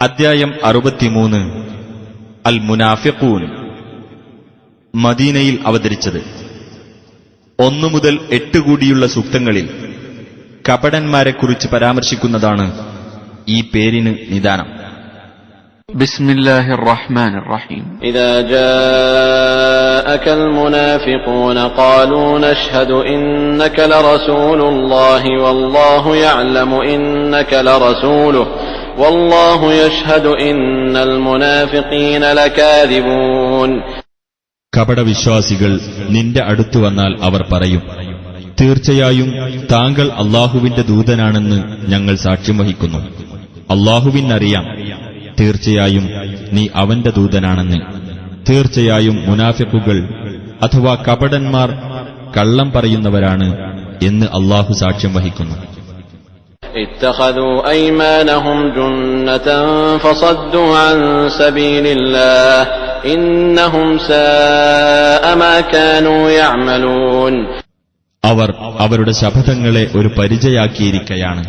അദ്ധ്യായം അറുപത്തിമൂന്ന് അൽ മുനാഫിഖൂൻ മദീനയിൽ അവതരിച്ചത് ഒന്നു മുതൽ എട്ട് കൂടിയുള്ള സൂക്തങ്ങളിൽ കപടന്മാരെക്കുറിച്ച് പരാമർശിക്കുന്നതാണ് ഈ പേരിന് നിദാനം بسم الله الرحمن الرحيم إذا جاءك المنافقون قالوا نشهد إنك لرسول الله والله يعلم إنك لرسوله കപടവിശ്വാസികൾ നിന്റെ അടുത്തു വന്നാൽ അവർ പറയും തീർച്ചയായും താങ്കൾ അള്ളാഹുവിന്റെ ദൂതനാണെന്ന് ഞങ്ങൾ സാക്ഷ്യം വഹിക്കുന്നു. അള്ളാഹുവിനറിയാം തീർച്ചയായും നീ അവന്റെ ദൂതനാണെന്ന്. തീർച്ചയായും മുനാഫിക്കുകൾ അഥവാ കപടന്മാർ കള്ളം പറയുന്നവരാണ് എന്ന് അള്ളാഹു സാക്ഷ്യം വഹിക്കുന്നു. اتخذوا أيمانهم جنة فصدوا عن سبيل الله إنهم ساء ما كانوا يعملون അവർ അവരുടെ ശപഥങ്ങളെ ഒരു പരിചയാക്കിയിരിക്കയാണ്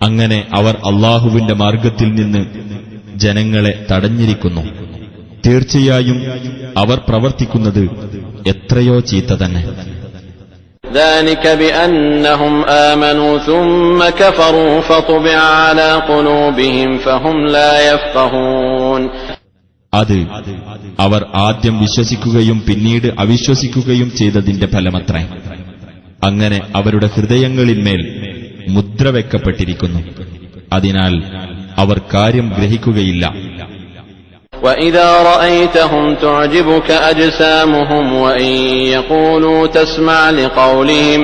അങ്ങനെ അവർ അള്ളാഹുവിന്റെ മാർഗത്തിൽ നിന്ന് ജനങ്ങളെ തടഞ്ഞിരിക്കുന്നു തീർച്ചയായും അവർ പ്രവർത്തിക്കുന്നത് എത്രയോ ചീത്ത തന്നെ ذلك بأنهم آمنوا ثم كفروا فطبع على قلوبهم فهم لا يفقهون അത് അവർ ആദ്യം വിശ്വസിക്കുകയും പിന്നീട് അവിശ്വസിക്കുകയും ചെയ്തതിന്റെ ഫലമത്രേ അങ്ങനെ അവരുടെ ഹൃദയങ്ങളിന്മേൽ മുദ്ര വെക്കപ്പെട്ടിരിക്കുന്നു അതിനാൽ അവർ കാര്യം ഗ്രഹിക്കുകയില്ല وإذا رأيتهم تعجبك أجسامهم وإن يقولوا تسمع لقولهم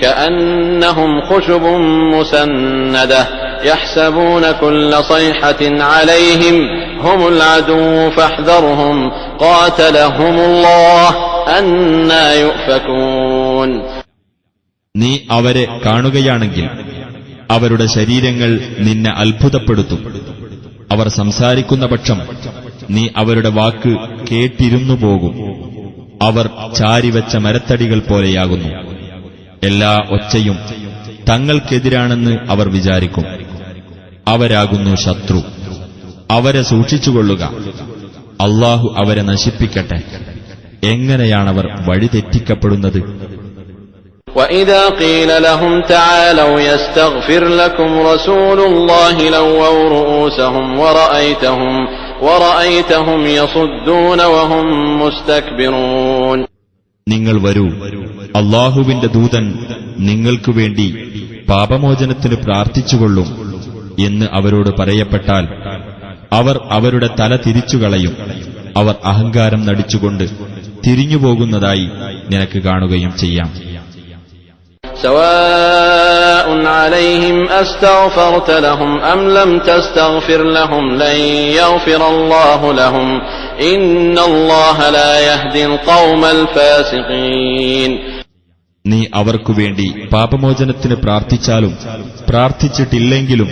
كأنهم خشب مسندة يحسبون كل صيحة عليهم هم العدو فاحذرهم قاتلهم الله أنا يؤفكون നീ അവരെ കാണുകയാണെങ്കിൽ അവരുടെ ശരീരങ്ങൾ നിന്നെ അത്ഭുതപ്പെടുത്തും അവർ സംസാരിക്കുന്ന പക്ഷം നീ അവരുടെ വാക്ക് കേട്ടിരുന്നു പോകും അവർ ചാരിവെച്ച മരത്തടികൾ പോലെയാകുന്നു എല്ലാ ഒച്ചയും തങ്ങൾക്കെതിരാണെന്ന് അവർ വിചാരിക്കും അവരാകുന്നു ശത്രു അവരെ സൂക്ഷിച്ചുകൊള്ളുക അള്ളാഹു അവരെ നശിപ്പിക്കട്ടെ എങ്ങനെയാണവർ വഴിതെറ്റിക്കപ്പെടുന്നത് وإذا قيل لهم تعالوا يستغفر لكم رسول الله لووا رؤوسهم ورأيتهم നിങ്ങൾ വരൂ. അള്ളാഹുവിന്റെ ദൂതൻ നിങ്ങൾക്കു വേണ്ടി പാപമോചനത്തിന് പ്രാർത്ഥിച്ചുകൊള്ളും എന്ന് അവരോട് പറയപ്പെട്ടാൽ അവർ അവരുടെ തല തിരിച്ചുകളയും. അവർ അഹങ്കാരം നടിച്ചുകൊണ്ട് തിരിഞ്ഞുപോകുന്നതായി നിനക്ക് കാണുകയും ചെയ്യാം. عليهم أستغفرت لهم أم لم تستغفر لهم لن يغفر الله لهم إن الله لا يهدي القوم الفاسقين നീ അവർക്കു വേണ്ടി പാപമോചനത്തിന് പ്രാർത്ഥിച്ചാലും പ്രാർത്ഥിച്ചിട്ടില്ലെങ്കിലും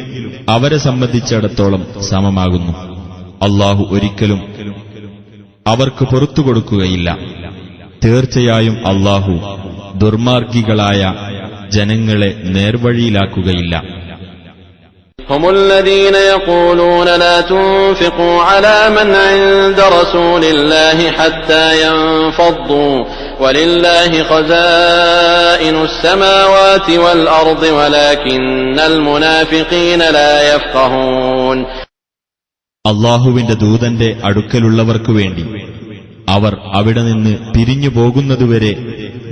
അവരെ സംബന്ധിച്ചിടത്തോളം സമമാകുന്നു അള്ളാഹു ഒരിക്കലും അവർക്ക് പുറത്തു കൊടുക്കുകയില്ല തീർച്ചയായും അള്ളാഹു ദുർമാർഗികളായ ജനങ്ങളെ നേർവഴിയിലാക്കുകയില്ല هم الذين يقولون لا تنفقوا على من عند رسول الله حتى ينفضوا ولله خزائن السماوات والأرض ولكن المنافقين لا يفقهون അള്ളാഹുവിന്റെ ദൂതന്റെ അടുക്കലുള്ളവർക്കു വേണ്ടി അവർ അവിടെ നിന്ന് പിരിഞ്ഞു പോകുന്നതുവരെ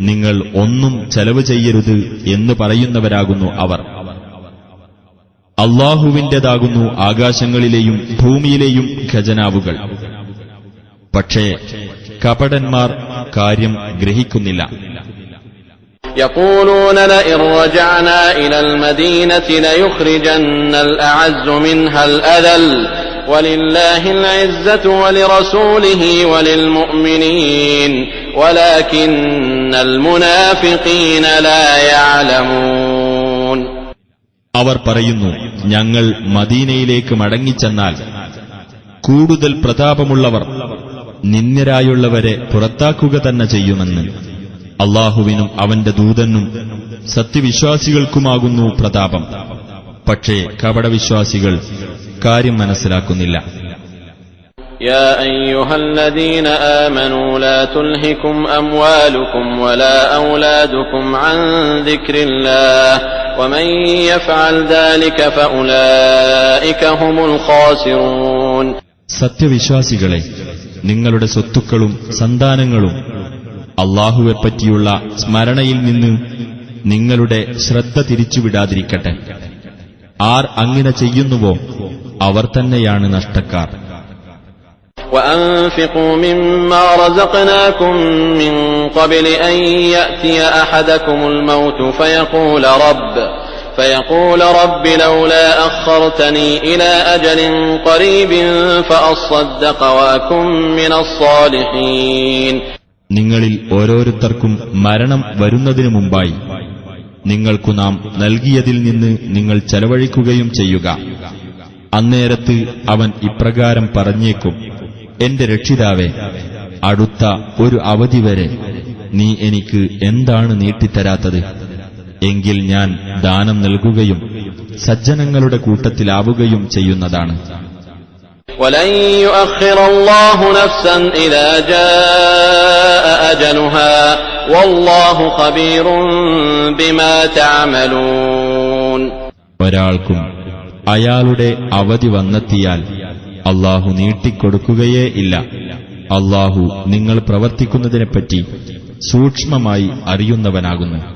നിങ്ങൾ ഒന്നും ചെലവ് ചെയ്യരുത് എന്ന് പറയുന്നവരാകുന്നു അവർ അള്ളാഹുവിന്റേതാകുന്നു ആകാശങ്ങളിലെയും ഭൂമിയിലെയും ഖജനാവുകൾ പക്ഷേ കപടന്മാർ കാര്യം ഗ്രഹിക്കുന്നില്ല يقولون لئن رجعنا إلى المدينة ليخرجن الأعز منها الأذل ولله العزة ولرسوله وللمؤمنين ولكن المنافقين لا يعلمون അവർ പറയുന്നു ഞങ്ങൾ മദീനയിലേക്ക് മടങ്ങിച്ചെന്നാൽ കൂടുതൽ പ്രതാപമുള്ളവർ നിന്ദ്യരായുള്ളവരെ പുറത്താക്കുക തന്നെ ചെയ്യുമെന്ന് അള്ളാഹുവിനും അവന്റെ ദൂതനും സത്യവിശ്വാസികൾക്കുമാകുന്നു പ്രതാപം പക്ഷേ കപടവിശ്വാസികൾ ഇക്കാര്യം മനസ്സിലാക്കുന്നില്ല يا أيها الذين آمنوا لا تلهكم أموالكم ولا أولادكم عن ذكر الله ومن يفعل ذلك فأولئك هم الخاسرون സത്യവിശ്വാസികളെ നിങ്ങളുടെ സ്വത്തുക്കളും സന്താനങ്ങളും അള്ളാഹുവെപ്പറ്റിയുള്ള സ്മരണയിൽ നിന്ന് നിങ്ങളുടെ ശ്രദ്ധ തിരിച്ചുവിടാതിരിക്കട്ടെ ആർ അങ്ങനെ ചെയ്യുന്നുവോ അവർ തന്നെയാണ് നഷ്ടക്കാർ وأنفقوا مما رزقناكم من قبل أن يأتي أحدكم الموت فيقول رب فيقول رب لولا أخرتني إلى أجل قريب فأصدق وأكن من الصالحين നിങ്ങളിൽ ഓരോരുത്തർക്കും മരണം വരുന്നതിനു മുമ്പായി നിങ്ങൾക്കു നാം നൽകിയതിൽ നിന്ന് നിങ്ങൾ ചെലവഴിക്കുകയും ചെയ്യുക അന്നേരത്ത് അവൻ ഇപ്രകാരം പറഞ്ഞേക്കും എന്റെ രക്ഷിതാവേ അടുത്ത ഒരു അവധി വരെ നീ എനിക്ക് എന്താണ് നീട്ടിത്തരാത്തത്? എങ്കിൽ ഞാൻ ദാനം നൽകുകയും സജ്ജനങ്ങളുടെ കൂട്ടത്തിലാവുകയും ചെയ്യുന്നതാണ്. ഒരാൾക്കും അയാളുടെ അവധി വന്നെത്തിയാൽ അള്ളാഹു നീട്ടിക്കൊടുക്കുകയേ ഇല്ല. അള്ളാഹു നിങ്ങൾ പ്രവർത്തിക്കുന്നതിനെപ്പറ്റി സൂക്ഷ്മമായി അറിയുന്നവനാകുന്നു.